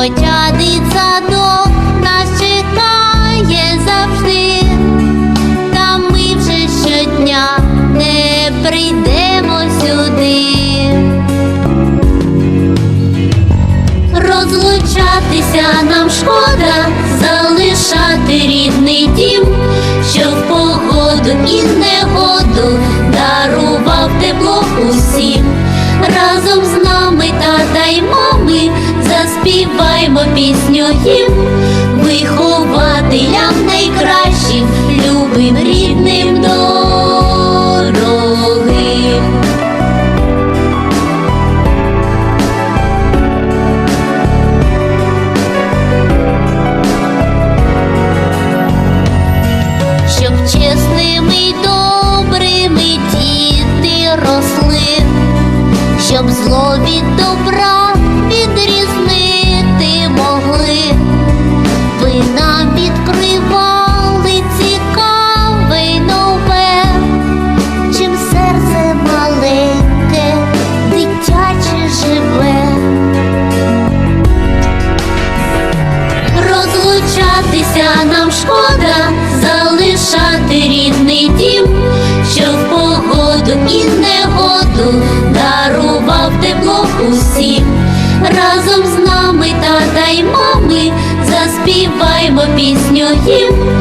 Хоча дитсадок нас чекає завжди, та ми вже щодня не прийдемо сюди, розлучатися нам шкода, залишати рідний дім, що в погоду і негоду дарував тепло усім, разом з нами та й співаймо пісню їм, вихователям найкращим, любим рідним дорогим. Щоб чесними й добрими діти росли, щоб зло від щастя нам шкода залишати рідний дім, що в погоду і негоду дарував тепло усім. Разом з нами, тата й мами, заспіваймо пісню їм.